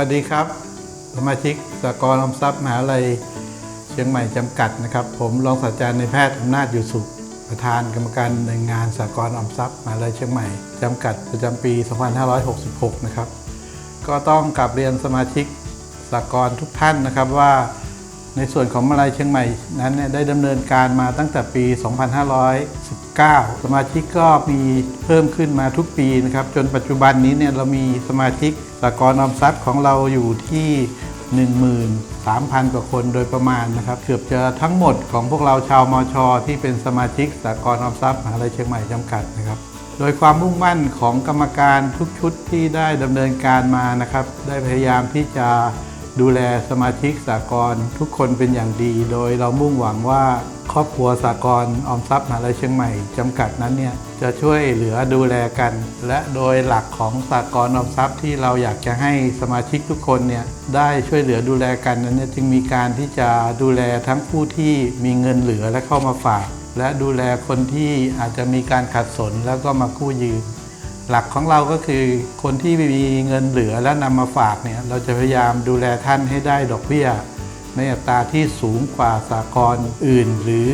วัสดีครับ สมาชิกสกลออมทรัพย์มหาลัยเชียงใหม่จำกัดนะครับ ผมรองศาสตราจารย์ในแพทย์อำนาจอยู่สุขประธานกรรมการในงานสากลออมทรัพย์มหาลัยเชียงใหม่จำกัดประจำปี 2566 นะครับ ก็ต้องกลับเรียนสมาชิกสากลทุกท่านนะครับว่าในส่วนของมหาลัยเชียงใหม่นั้นได้ดำเนินการมาตั้งแต่ปี 2519 สมาชิกก็มีเพิ่มขึ้นมาทุกปีนะครับ จนปัจจุบันนี้เนี่ยเรามีสมาชิกสากลออมทรัพย์ของเราอยู่ที่ 13,000 กว่าคนโดยประมาณนะครับ เกือบจะทั้งหมดของพวกเราชาวมอชอที่เป็นสมาชิกสากลออมทรัพย์มหาลัยเชียงใหม่จำกัดนะครับโดยความมุ่งมั่นของกรรมการทุกชุดที่ได้ดำเนินการมานะครับ ได้พยายามที่จะ ดูแลสมาชิกสากลทุกคนเป็นอย่างดี โดยเรามุ่งหวังว่าครอบครัวสากลออมทรัพย์มหาลัยเชียงใหม่จำกัดนั้นเนี่ยจะช่วยเหลือดูแลกัน และโดยหลักของสากลออมทรัพย์ที่เราอยากจะให้สมาชิกทุกคนเนี่ยได้ช่วยเหลือดูแลกันนั้นเนี่ยจึงมีการที่จะดูแลทั้งผู้ที่มีเงินเหลือและเข้ามาฝาก และดูแลคนที่อาจจะมีการขัดสนแล้วก็มากู้ยืม หลักของเราก็คือคนที่มีเงินเหลือและนำมาฝากเนี่ยเราจะพยายามดูแลท่านให้ได้ดอกเบี้ย ในอัตราที่สูงกว่าสากลอื่น หรือ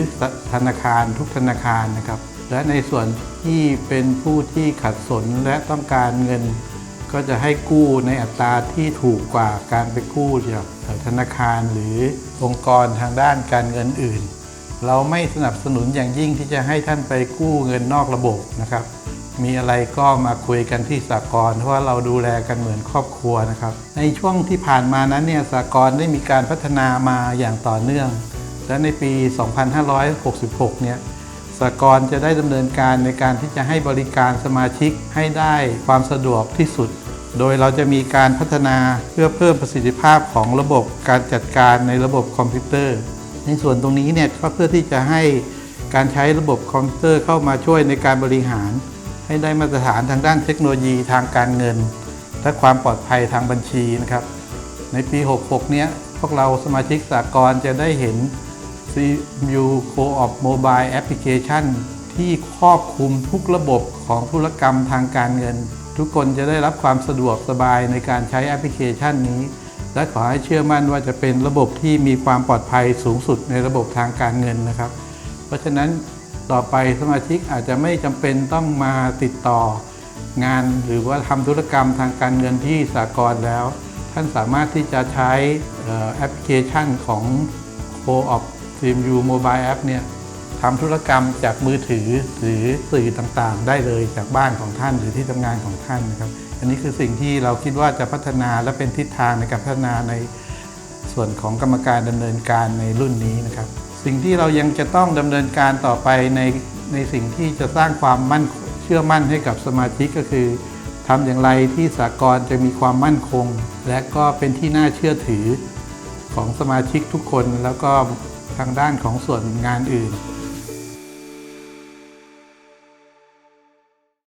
ธนาคารทุกธนาคารนะครับ และในส่วนที่เป็นผู้ที่ขัดสนและต้องการเงิน ก็จะให้กู้ในอัตราที่ถูกกว่าการไปกู้จากธนาคารหรือองค์กรทางด้านการเงินอื่น เราไม่สนับสนุนอย่างยิ่งที่จะให้ท่านไปกู้เงินนอกระบบนะครับ มีอะไรก็มาคุยกันที่สากลเพราะว่าเราดูแลกันเหมือนครอบครัวนะครับ ในช่วงที่ผ่านมานั้นเนี่ยสากลได้มีการพัฒนามาอย่างต่อเนื่อง และในปี 2566 เนี่ยสากลจะได้ดำเนินการในการที่จะให้บริการสมาชิกให้ได้ความสะดวกที่สุด โดยเราจะมีการพัฒนาเพื่อเพิ่มประสิทธิภาพของระบบการจัดการในระบบคอมพิวเตอร์ ในส่วนตรงนี้เนี่ยก็เพื่อที่จะให้การใช้ระบบคอมพิวเตอร์เข้ามาช่วยในการบริหาร ให้ได้มาตรฐานทางด้านเทคโนโลยีทางการเงิน และความปลอดภัยทางบัญชีนะครับ ในปี 66 เนี้ยพวกเราสมาชิกสากลจะได้เห็น CMU Co-op Mobile Application ที่ครอบคลุมทุกระบบของธุรกรรมทางการเงิน ทุกคนจะได้รับความสะดวกสบายในการใช้แอปพลิเคชันนี้ และขอให้เชื่อมั่นว่าจะเป็นระบบที่มีความปลอดภัยสูงสุดในระบบทางการเงินนะครับ เพราะฉะนั้น ต่อไปสมาชิกอาจจะไม่จำเป็นต้องมาติดต่องานหรือว่าทำธุรกรรมทางการเงินที่สากลแล้ว ท่านสามารถที่จะใช้แอปพลิเคชันของ Co-op CMU Mobile App เนี่ยทำธุรกรรมจากมือถือหรือสื่อต่างๆ ได้เลยจากบ้านของท่านหรือที่ทำงานของท่านนะครับ อันนี้คือสิ่งที่เราคิดว่าจะพัฒนาและเป็นทิศทางในการพัฒนาในส่วนของกรรมการดำเนินการในรุ่นนี้นะครับ สิ่งที่เรายังจะต้องดำเนินการต่อไปในในสิ่งที่จะสร้างความมั่นเชื่อมั่นให้กับสมาชิกก็คือทำอย่างไรที่สากลจะมีความมั่นคง และก็เป็นที่น่าเชื่อถือของสมาชิกทุกคนแล้วก็ทางด้านของส่วนงานอื่น